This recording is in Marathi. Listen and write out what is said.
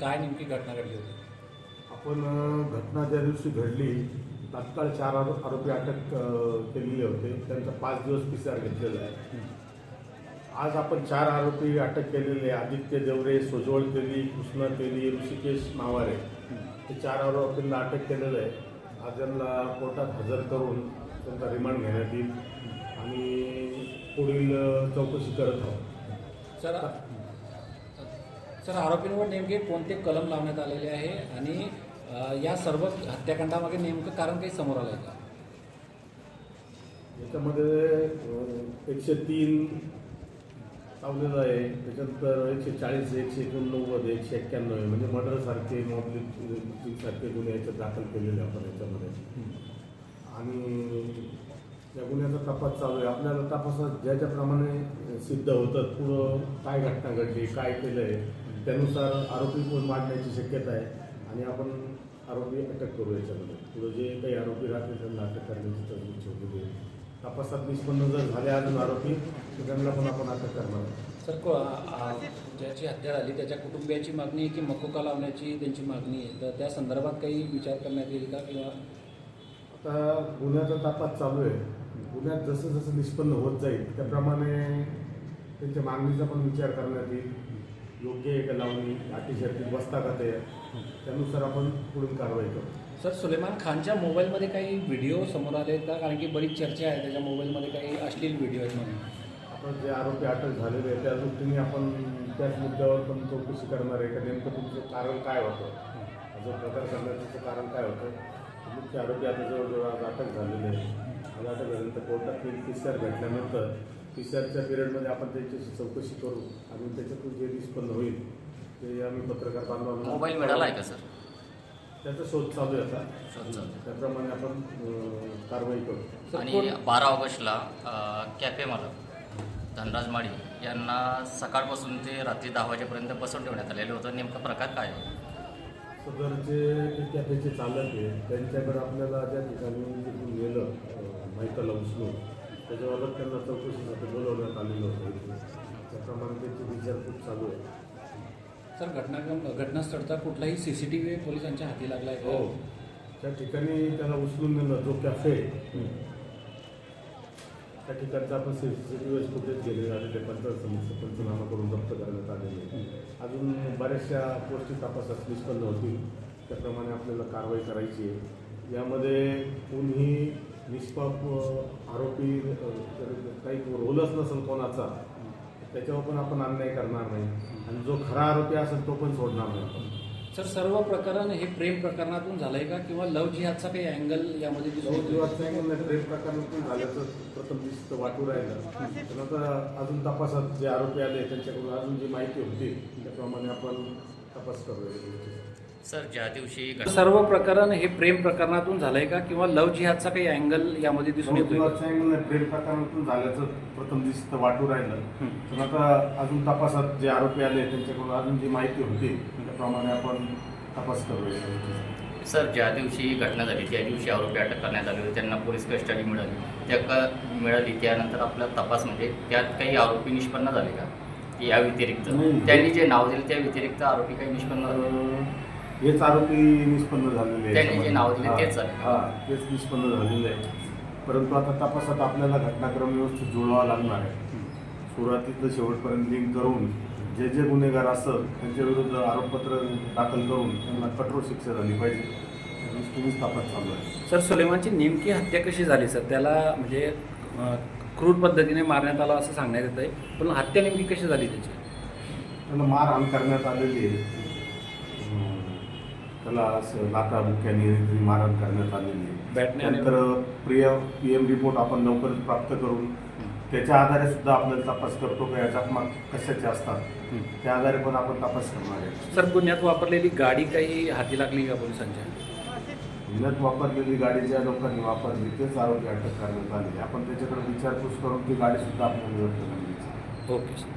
काय नेमकी घटना घडली होती? आपण घटना ज्या दिवशी घडली तात्काळ चार आरो- आरोपी अटक केलेले होते. त्यांचा पाच दिवस पी सी आर घेतलेला आहे. आज आपण चार आरोपी अटक केलेले आदित्य देवरे सोजवळ तेली कृष्ण तेली ऋषिकेश मावारे हे चार आरोपींना अटक केलेलं आहे. आज त्यांना कोर्टात हजर करून त्यांचा रिमांड घेण्यात येईल. आणि पुढील चौकशी करत आहोत. सर सर आरोपींवर नेमके कोणते कलम लावण्यात आलेले आहे आणि या सर्व हत्याकांडामागे नेमकं कारण काही समोर आलं आहे का? याच्यामध्ये एकशे तीन लावलेलं आहे. त्याच्यानंतर एकशे चाळीस एकशे एकोणनव्वद एकशे एक्क्याण्णव आहे म्हणजे मर्डरसारखे मॉबलिक सारखे गुन्हे याच्यात दाखल केलेले आपण याच्यामध्ये. आणि या गुन्ह्याचा तपास चालू आहे. आपल्याला तपासात ज्याच्याप्रमाणे सिद्ध होतं पुढं काय घटना घडली काय केलं आहे त्यानुसार आरोपी पण मांडण्याची शक्यता आहे आणि आपण आरोपी अटक करू याच्यामध्ये. पुढं जे काही आरोपी राहतील त्यांना अटक करण्याची तरतूद ठेवलेली आहे तपासात निष्पन्न जर झाले अजून आरोपी तर त्यांना पण आपण अटक करणार आहोत. सर को- आ- ज्याची हत्या झाली त्याच्या कुटुंबियाची मागणी आहे की मकोका लावण्याची त्यांची मागणी आहे? तर त्या संदर्भात काही विचार करण्यात येईल का किंवा आता गुन्ह्याचा तपास चालू आहे. गुन्ह्यात जसं जसं निष्पन्न होत जाईल त्याप्रमाणे त्यांच्या मागणीचा पण विचार करण्यात येईल. योग्य आहे का लावणी अटीशर्ती बसता का ते त्यानुसार आपण पुढील कारवाई करू. सर सुलेमान खानच्या मोबाईलमध्ये काही व्हिडिओ समोर आले आहेत का? कारण की बरीच चर्चा आहे त्याच्या मोबाईलमध्ये काही अश्लील व्हिडिओ आहेत म्हणून. आपण जे आरोपी अटक झालेले आहेत त्या दृष्टीने आपण त्याच मुद्द्यावर पण चौकशी करणार आहे का? नेमकं तुमचं कारण काय होतं? हा. जो प्रकार करण्याचं कारण काय होतं? मुख्य आरोपी आता जवळजवळ आज अटक झालेले आहे. आज अटक झाल्यानंतर कोर्टात तीन पी सी आर भेटल्यानंतर पी सी आरच्या पिरियडमध्ये आपण त्यांच्याशी चौकशी करू आणि त्याच्यातून जे निष्पन्न होईल ते आम्ही पत्रकार बांधवांना मोबाईल मिळाला आहे का सर? त्याचा शोध चालू आहे आता. शोध चालू आहे. त्याप्रमाणे आपण कारवाई करू. आणि बारा ऑगस्टला कॅफे मालक धनराज माळी यांना सकाळपासून ते रात्री दहा वाजेपर्यंत बसवून ठेवण्यात आलेलं होतं. नेमका प्रकार काय आहे सदरचे जे कॅफेचे चालक आहे त्यांच्याकडे आपल्याला ज्या ठिकाणी तिथून गेलं माहिताला उचलून त्याच्याबाबत त्यांना चौकशीसाठी बोलवण्यात आलेलं होतं. त्याप्रमाणे त्यांची विचारपूस चालू आहे. सर घटना घटनास्थळचा कुठलाही सी सी टी व्ही पोलिसांच्या हाती लागला आहे हो? त्या ठिकाणी त्याला उचलून नेलं जो कॅफे त्या ठिकाणचं आपण C C T V footage गेलेले आलेले पंचायत समितीचं पंचनामा करून जप्त करण्यात आलेले अजून बऱ्याचशा गोष्टी तपासात निष्पन्न होतील. त्याप्रमाणे आपल्याला कारवाई करायची आहे. यामध्ये कोणीही निष्पाप आरोपी काही रोलच नसेल कोणाचा त्याच्यावर पण आपण अन्याय करणार नाही. आणि जो खरा आरोपी असेल तो पण सोडणार नाही आपण. सर सर्व प्रकरण हे प्रेम प्रकरणातून झालंय का? किंवा लव जिहादचा काही अँगल यामध्ये दिसून येतोय? जीवाचं प्रेम प्रकरणातून झाल्याचं प्रथम दिसतं वाटू राहिलं. पण आता अजून तपासात जे आरोपी आले त्यांच्याकडून अजून जी माहिती होती त्याप्रमाणे आपण तपास करूया. सर ज्या दिवशी सर्व प्रकरण हे प्रेम प्रकरणातून झालंय का? किंवा लव जिहादचा काही अँगल यामध्ये दिसून येतोय? का? जीवाचं प्रेम प्रकरणातून झाल्याचं प्रथम दिसतं वाटू राहिलं. पण आता अजून तपासात जे आरोपी आले त्यांच्याकडून अजून जी माहिती होती त्याप्रमाणे आपण तपास करूया सर ज्या दिवशी घटना झाली त्या दिवशी आरोपी अटक करण्यात आले होते त्यांना पोलीस कस्टडी मिळाली. त्या क मिळाली त्यानंतर आपला तपास म्हणजे त्यात काही आरोपी निष्पन्न झाले का? या व्यतिरिक्त. नाही. त्यांनी जे नाव दिले त्या व्यतिरिक्त आरोपी काही निष्पन्न झाले? अं, हेच आरोपी निष्पन्न झालेले आहेत. त्यांनी जे नाव दिले हा, तेच. हा निष्पन्न झालेले आहे परंतु आता तपासात आपल्याला घटनाक्रम व्यवस्थित जुळवावा लागणार आहे. सुरुवातीचं शेवटपर्यंत लिंक करून जे जे गुन्हेगार असत त्यांच्या विरुद्ध आरोपपत्र दाखल करून त्यांना कठोर शिक्षा झाली पाहिजे. त्या दृष्टीनेच तपास चालू आहे. सर सुलेमानची नेमकी हत्या कशी झाली? सर त्याला म्हणजे अं, क्रूर पद्धतीने मारण्यात आला असं सांगण्यात येत आहे पण हत्या नेमकी कशी झाली त्याची? त्यांना मारहाण करण्यात आलेली आहे. त्याला असं लाथा बुक्याने मारहाण करण्यात आलेली आहे. त्यानंतर प्रिय पी एम रिपोर्ट आपण लवकरच प्राप्त करून त्याच्या आधारे सुद्धा आपल्याला तपास करतो का या जखमा कशाच्या असतात त्या आधारे पण आपण तपास करणार आहे. सर गुन्ह्यात वापरलेली गाडी काही हाती लागली का पोलिसांच्या? गुन्ह्यात वापरलेली गाडी ज्या लोकांनी वापरली तेच आरोपी अटक करण्यात आले आपण त्याच्याकडे विचारपूस करून ती गाडी सुद्धा आपल्याला ओके सर.